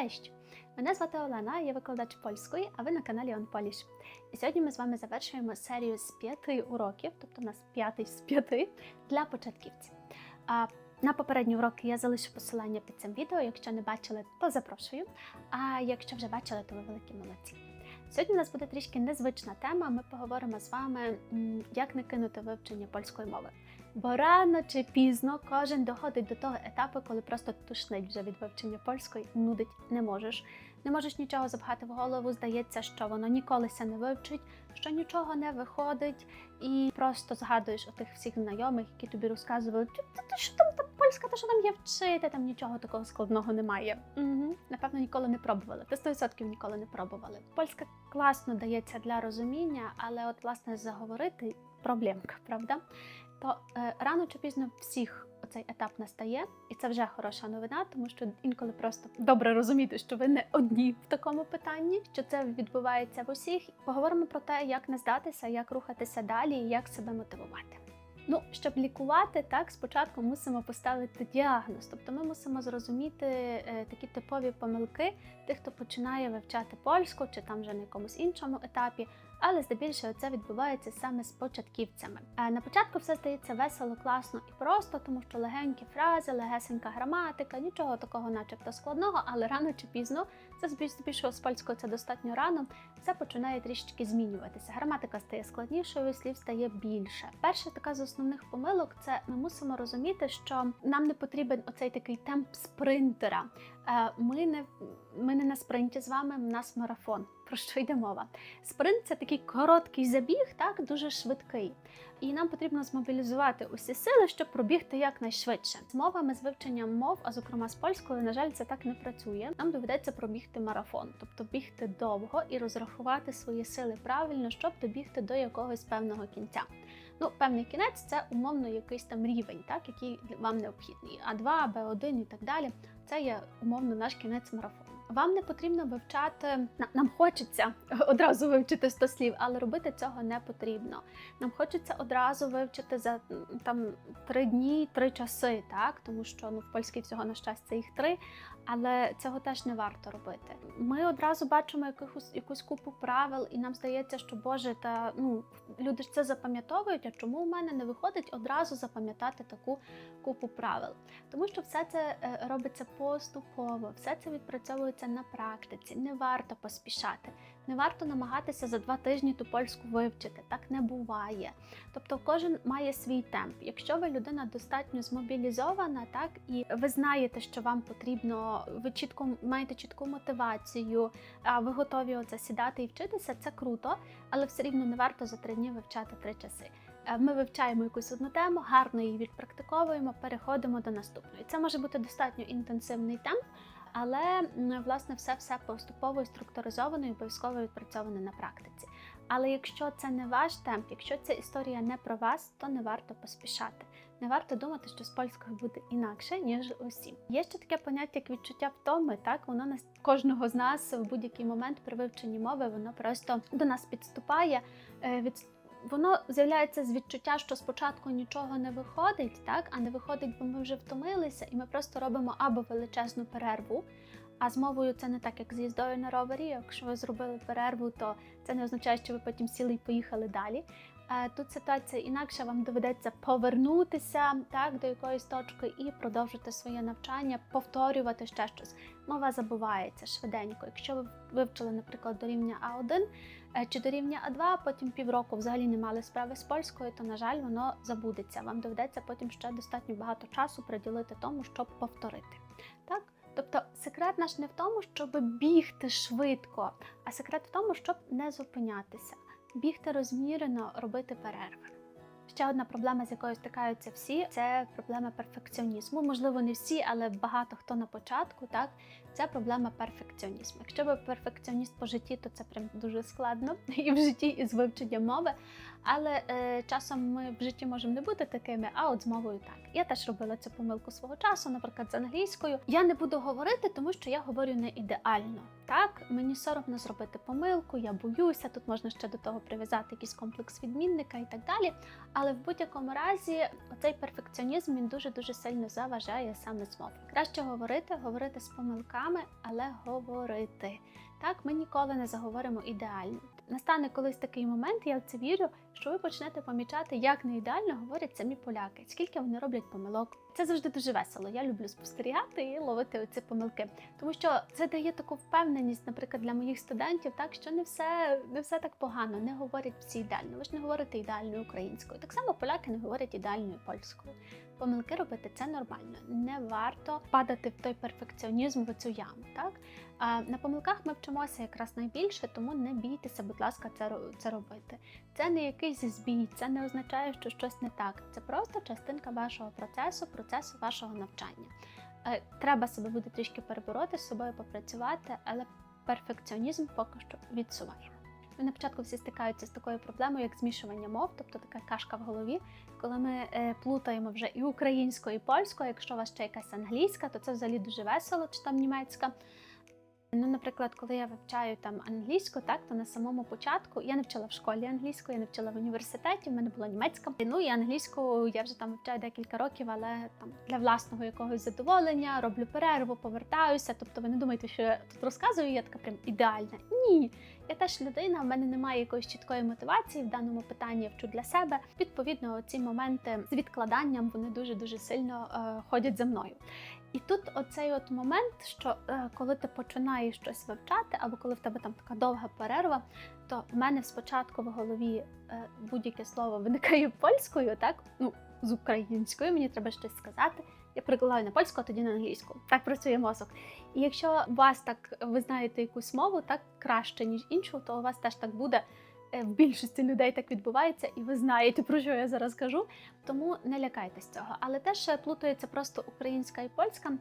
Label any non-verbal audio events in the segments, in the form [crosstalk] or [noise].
Cześć! Мене звати Олена, я викладач польської, а ви на каналі OnPolish. І сьогодні ми з вами завершуємо серію з п'яти уроків, тобто у нас п'ятий з п'яти для початківців. А на попередні уроки я залишу посилання під цим відео. Якщо не бачили, то запрошую. А якщо вже бачили, то ви великі молодці. Сьогодні у нас буде трішки незвична тема. Ми поговоримо з вами, як не кинути вивчення польської мови. Бо рано чи пізно кожен доходить до того етапу, коли просто тушнить вже від вивчення польської, нудить не можеш. Не можеш нічого запхати в голову, здається, що воно ніколися не вивчить, що нічого не виходить, і просто згадуєш отих всіх знайомих, які тобі розказували, «Ти- що там та польська, та що там є вчити, там нічого такого складного немає. Угу. Напевно, ніколи не пробували. Ти 100% ніколи не пробували. Польська класно дається для розуміння, але от власне заговорити проблемка, правда? То е, рано чи пізно всіх оцей етап настає, і це вже хороша новина, тому що інколи просто добре розуміти, що ви не одні в такому питанні, що це відбувається в усіх. Поговоримо про те, як не здатися, як рухатися далі і як себе мотивувати. Ну, щоб лікувати, так спочатку мусимо поставити діагноз, тобто ми мусимо зрозуміти е, такі типові помилки тих, хто починає вивчати польську чи там вже на якомусь іншому етапі. Але здебільшого це відбувається саме з початківцями. Е, На початку все здається весело, класно і просто, тому що легенькі фрази, легесенька граматика, нічого такого, начебто складного, але рано чи пізно, це збільш- здебільшого з польською це достатньо рано, все починає трішечки змінюватися. Граматика стає складнішою, слів стає більше. Перша така з основних помилок це ми мусимо розуміти, що нам не потрібен оцей такий темп спринтера. Е, Ми не, ми не на спринті з вами, в нас марафон. Про що йде мова? Спринт це такий короткий забіг, так дуже швидкий. І нам потрібно змобілізувати усі сили, щоб пробігти якнайшвидше. З мовами з вивченням мов, а зокрема з польською, на жаль, це так не працює. Нам доведеться пробігти марафон, тобто бігти довго і розрахувати свої сили правильно, щоб добігти до якогось певного кінця. Ну, певний кінець це умовно якийсь там рівень, так, який вам необхідний. А2, Б1 і так далі. Це є умовно наш кінець марафону. Вам не потрібно вивчати, на- нам хочеться [laughs] одразу вивчити 100 слів, але робити цього не потрібно. Нам хочеться одразу вивчити за там три дні, три часи, так тому що ну в польській всього на щастя їх три, але цього теж не варто робити. Ми одразу бачимо якихось якусь купу правил, і нам здається, що Боже, та ну люди ж це запам'ятовують. А чому у мене не виходить одразу запам'ятати таку купу правил? Тому що все це е, робиться поступово, все це відпрацьовується на практиці. Не варто поспішати, не варто намагатися за два тижні ту польську вивчити. Так не буває. Тобто кожен має свій темп. Якщо ви людина достатньо змобілізована, так і ви знаєте, що вам потрібно, ви чітко маєте чітку мотивацію, а ви готові оце сідати і вчитися, це круто, але все рівно не варто за три дні вивчати три часи. Е, Ми вивчаємо якусь одну тему, гарно її відпрактиковуємо, переходимо до наступної. Це може бути достатньо інтенсивний темп, але власне все все поступово і структуризовано і обов'язково відпрацьовано на практиці. Але якщо це не ваш темп, якщо ця історія не про вас, то не варто поспішати. Не варто думати, що з польською буде інакше, ніж усім. Є ще таке поняття, як відчуття втоми. Так воно нас кожного з нас в будь-який момент при вивченні мови воно просто до нас підступає. Е, Від воно з'являється з відчуття, що спочатку нічого не виходить, так а не виходить, бо ми вже втомилися, і ми просто робимо або величезну перерву. А з мовою це не так, як з їздою на ровері. Якщо ви зробили перерву, то це не означає, що ви потім сіли і поїхали далі. Е, Тут ситуація інакша, вам доведеться повернутися так до якоїсь точки і продовжити своє навчання, повторювати ще щось. Мова забувається швиденько. Якщо ви вивчили, наприклад, до рівня А1 е, чи до рівня А2, потім півроку взагалі не мали справи з польською, то на жаль, воно забудеться. Вам доведеться потім ще достатньо багато часу приділити тому, щоб повторити. Так? Тобто секрет наш не в тому, щоб бігти швидко, а секрет в тому, щоб не зупинятися, бігти розмірено, робити перерви. Ще одна проблема, з якою стикаються всі, це проблема перфекціонізму. Можливо, не всі, але багато хто на початку, так це проблема перфекціонізму. Якщо ви перфекціоніст по житті, то це прям дуже складно [laughs] і в житті, і з вивченням мови. Але е, часом ми в житті можемо не бути такими, а от з мовою так. Я теж робила цю помилку свого часу, наприклад, з англійською. Я не буду говорити, тому що я говорю не ідеально. Так, мені соромно зробити помилку, я боюся. Тут можна ще до того прив'язати якийсь комплекс відмінника і так далі. Але в будь-якому разі оцей перфекціонізм він дуже дуже сильно заважає саме з. Краще говорити, говорити з помилками, але говорити. Так, ми ніколи не заговоримо ідеально. Настане колись такий момент, я в це вірю, що ви почнете помічати, як не ідеально говорять самі поляки, скільки вони роблять помилок. Це завжди дуже весело. Я люблю спостерігати і ловити оці помилки, тому що це дає таку впевненість, наприклад, для моїх студентів, так що не все не все так погано, не говорять всі ідеально. Ви ж не говорите ідеальною українською. Так само поляки не говорять ідеальною польською. Помилки робити це нормально. Не варто падати в той перфекціонізм в цю яму. Так на помилках ми вчимося якраз найбільше, тому не бійтеся, будь ласка, це це робити. Це не якийсь збій, це не означає, що щось не так. Це просто частинка вашого процесу, процесу вашого навчання. Е, Треба себе буде трішки перебороти, з собою попрацювати, але перфекціонізм поки що відсуваємо. На початку всі стикаються з такою проблемою, як змішування мов, тобто така кашка в голові, коли ми е, плутаємо вже і українську, і польську. Якщо у вас ще якась англійська, то це взагалі дуже весело, чи там німецька. Ну, наприклад, коли я вивчаю там англійську, так то на самому початку я не вчила в школі англійську, я не вчила в університеті, в мене була німецька. Ну і англійську я вже там вивчаю декілька років, але там для власного якогось задоволення роблю перерву, повертаюся. Тобто, ви не думаєте, що я тут розказую, я така прям ідеальна. Ні, я теж людина, в мене немає якоїсь чіткої мотивації в даному питанні. Я вчу для себе. Відповідно, ці моменти з відкладанням вони дуже дуже сильно е, ходять за мною. І тут оцей от момент, що е, коли ти починаєш щось вивчати, або коли в тебе там така довга перерва, то в мене спочатку в голові е, будь-яке слово виникає польською, так ну з українською, мені треба щось сказати. Я перекладаю на польську, а тоді на англійську. Так працює мозок. І якщо вас так ви знаєте якусь мову так краще ніж іншу, то у вас теж так буде. Е, В більшості людей так відбувається, і ви знаєте, про що я зараз кажу. Тому не лякайтесь цього. Але теж плутається просто українська і польська.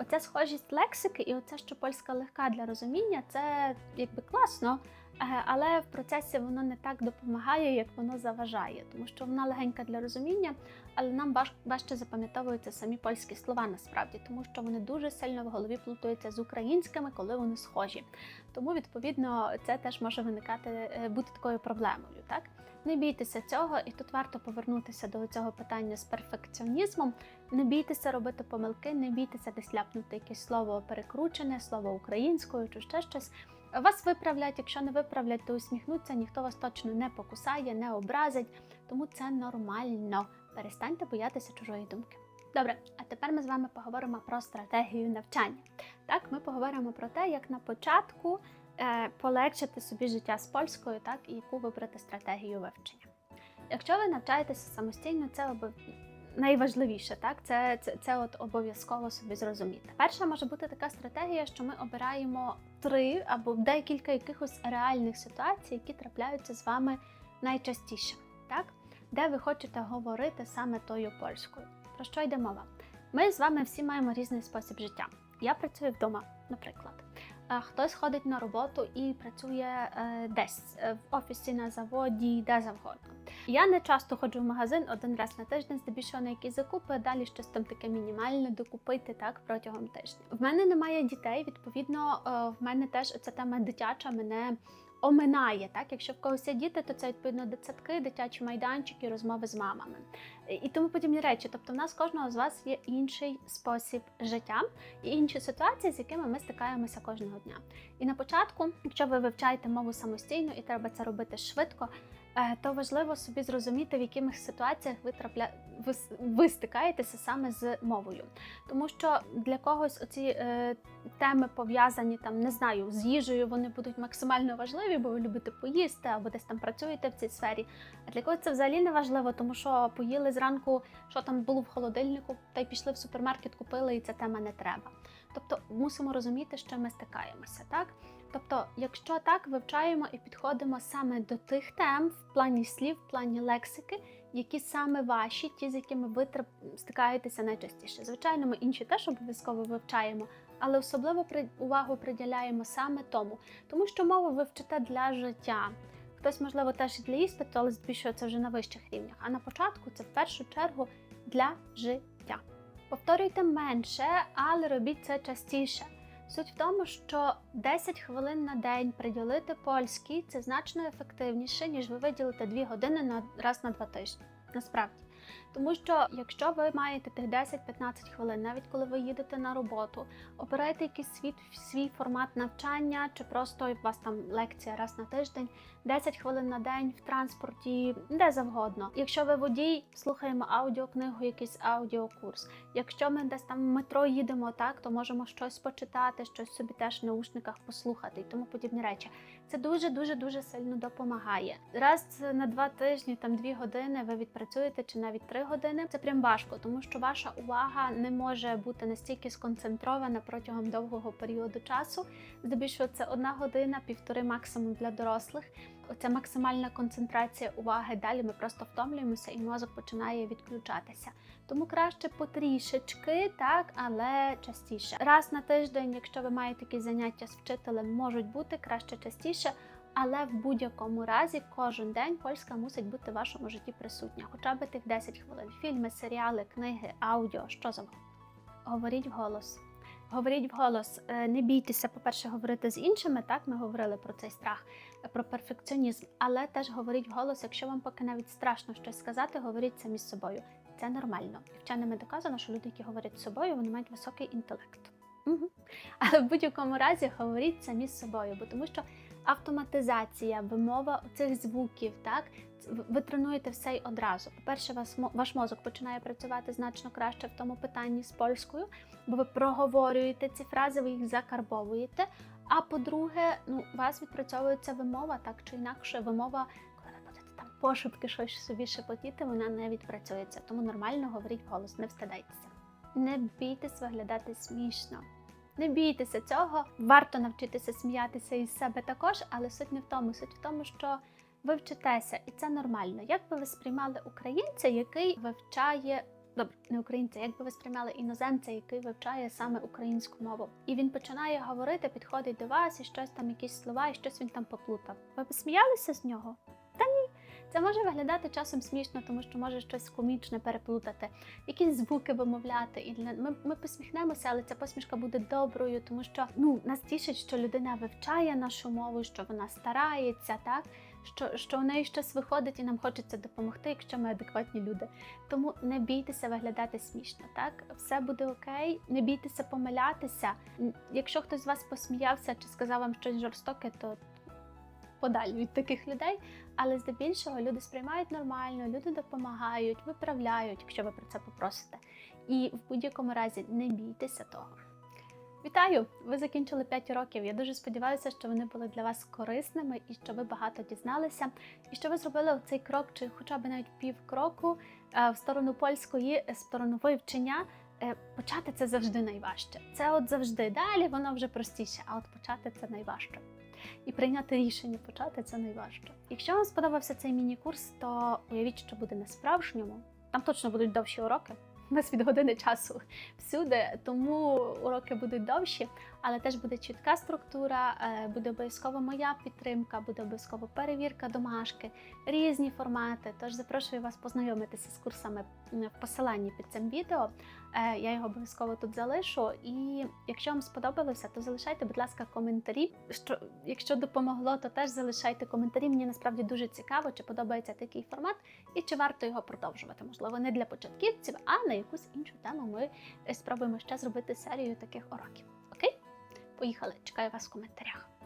Оця схожість лексики, і оце, що польська легка для розуміння, це якби класно. е, Але в процесі воно не так допомагає, як воно заважає, тому що вона легенька для розуміння, але нам важ- важче запам'ятовуються самі польські слова насправді, тому що вони дуже сильно в голові плутаються з українськими, коли вони схожі. Тому, відповідно, це теж може виникати е, бути такою проблемою. Так не бійтеся цього, і тут варто повернутися до цього питання з перфекціонізмом. Не бійтеся робити помилки, не бійтеся десь ляпнути якесь слово перекручене, слово українською чи ще щось. Вас виправлять, якщо не виправлять, то усміхнуться, ніхто вас точно не покусає, не образить, тому це нормально. Перестаньте боятися чужої думки. Добре, а тепер ми з вами поговоримо про стратегію навчання. Так, ми поговоримо про те, як на початку е, полегшити собі життя з польською, так і яку вибрати стратегію вивчення. Якщо ви навчаєтеся самостійно, це обов... найважливіше, так це, це, це от обов'язково собі зрозуміти. Перша може бути така стратегія, що ми обираємо три або декілька якихось реальних ситуацій, які трапляються з вами найчастіше, так де ви хочете говорити саме тою польською. Про що йде мова? Ми з вами всі маємо різний спосіб життя. Я працюю вдома, наприклад. Хтось ходить на роботу і працює е, десь е, в офісі, на заводі, де завгодно. Я не часто ходжу в магазин один раз на тиждень, здебільшого на якісь закупи, далі щось там таке мінімальне докупити так протягом тижня. В мене немає дітей, відповідно, е, в мене теж ця тема дитяча мене оминає. Так, якщо в когось є діти, то це відповідно дитсадки, дитячі майданчики, розмови з мамами і тому подібні речі. Тобто, в нас кожного з вас є інший спосіб життя і інші ситуації, з якими ми стикаємося кожного дня. І на початку, якщо ви вивчаєте мову самостійно і треба це робити швидко, то важливо собі зрозуміти, в яких ситуаціях ви трапля... ви, ви стикаєтеся саме з мовою. Тому що для когось оці е, теми пов'язані там, не знаю, з їжею, вони будуть максимально важливі, бо ви любите поїсти або десь там працюєте в цій сфері. А для когось це взагалі не важливо, тому що поїли зранку, що там було в холодильнику, та й пішли в супермаркет, купили, і ця тема не треба. Тобто мусимо розуміти, що ми стикаємося, так? Тобто, якщо так вивчаємо і підходимо саме до тих тем в плані слів, в плані лексики, які саме ваші, ті, з якими ви стикаєтеся найчастіше. Звичайно, ми інші теж обов'язково вивчаємо, але особливо увагу приділяємо саме тому, тому що мову ви вчите для життя. Хтось, можливо, теж і для іспиту, але здебільшого це вже на вищих рівнях. А на початку це в першу чергу для життя. Повторюйте менше, але робіть це частіше. Суть в тому, що 10 хвилин на день приділити польській це значно ефективніше, ніж ви виділите 2 години на раз на два тижні. насправді. Тому що якщо ви маєте тих 10-15 хвилин, навіть коли ви їдете на роботу, обирайте якийсь свій, свій формат навчання, чи просто у вас там лекція раз на тиждень, 10 хвилин на день в транспорті, де завгодно. Якщо ви водій, слухаємо аудіокнигу, якийсь аудіокурс. Якщо ми десь там в метро їдемо, так то можемо щось почитати, щось собі теж в наушниках послухати і тому подібні речі. Це дуже дуже дуже сильно допомагає. Раз на два тижні, там дві години, ви відпрацюєте чи навіть три години. Це прям важко, тому що ваша увага не може бути настільки сконцентрована протягом довгого періоду часу. Здебільшого це одна година, півтори максимум для дорослих. Оця максимальна концентрація уваги. Далі ми просто втомлюємося, і мозок починає відключатися. Тому краще потрішечки, так, але частіше. Раз на тиждень, якщо ви маєте якісь заняття з вчителем, можуть бути краще частіше. Але в будь-якому разі кожен день польська мусить бути в вашому житті присутня, хоча б тих 10 хвилин. Фільми, серіали, книги, аудіо, що завгодно. Говоріть вголос. Говоріть вголос, Е, не бійтеся, по-перше, говорити з іншими. Так, ми говорили про цей страх, е, про перфекціонізм, але теж говоріть вголос, якщо вам поки навіть страшно щось сказати, говоріть самі з собою. Це нормально. Вченими доказано, що люди, які говорять з собою, вони мають високий інтелект. Угу. Але в будь-якому разі говоріть самі з собою, бо тому що автоматизація, вимова цих звуків, так ви тренуєте все й одразу. По-перше, ваш мозок починає працювати значно краще в тому питанні з польською, бо ви проговорюєте ці фрази, ви їх закарбовуєте. А по-друге, ну у вас відпрацьовується вимова, так чи інакше, вимова, коли ви будете там пошепки щось собі шепотіти, вона не відпрацюється. Тому нормально говоріть голос, не встидайтеся. Не бійтесь виглядати смішно. Не бійтеся цього, варто навчитися сміятися із себе також, але суть не в тому. Суть в тому, що ви вчитеся, і це нормально. Як би ви сприймали українця, який вивчає добре, не українця, як би ви сприймали іноземця, який вивчає саме українську мову, і він починає говорити, підходить до вас і щось там, якісь слова, і щось він там поплутав. Ви б сміялися з нього? Це може виглядати часом смішно, тому що може щось комічне переплутати, якісь звуки вимовляти. І ми, ми посміхнемося, але ця посмішка буде доброю, тому що ну нас тішить, що людина вивчає нашу мову, що вона старається, так що що у неї щось виходить, і нам хочеться допомогти, якщо ми адекватні люди. Тому не бійтеся виглядати смішно. Так, все буде окей, не бійтеся помилятися. Якщо хтось з вас посміявся чи сказав вам щось жорстоке, то подалі від таких людей, але здебільшого люди сприймають нормально, люди допомагають, виправляють, якщо ви про це попросите. І в будь-якому разі не бійтеся того. Вітаю! Ви закінчили 5 років. Я дуже сподіваюся, що вони були для вас корисними і що ви багато дізналися, і що ви зробили цей крок, чи хоча б навіть пів кроку в сторону польської, в сторону вивчення. Е, почати це завжди найважче. Це от завжди далі, воно вже простіше, а от почати це найважче і прийняти рішення почати це найважче. Якщо вам сподобався цей міні-курс, то уявіть, що буде на справжньому. Там точно будуть довші уроки. У нас від години часу всюди, тому уроки будуть довші, але теж буде чітка структура, е, буде обов'язково моя підтримка, буде обов'язково перевірка домашки, різні формати. Тож запрошую вас познайомитися з курсами в посиланні під цим відео. Е, я його обов'язково тут залишу. І якщо вам сподобалося, то залишайте, будь ласка, коментарі. Що якщо допомогло, то теж залишайте коментарі. Мені насправді дуже цікаво, чи подобається такий формат і чи варто його продовжувати. Можливо, не для початківців, а на якусь іншу тему ми спробуємо ще зробити серію таких уроків. Поїхали, чекаю вас в коментарях.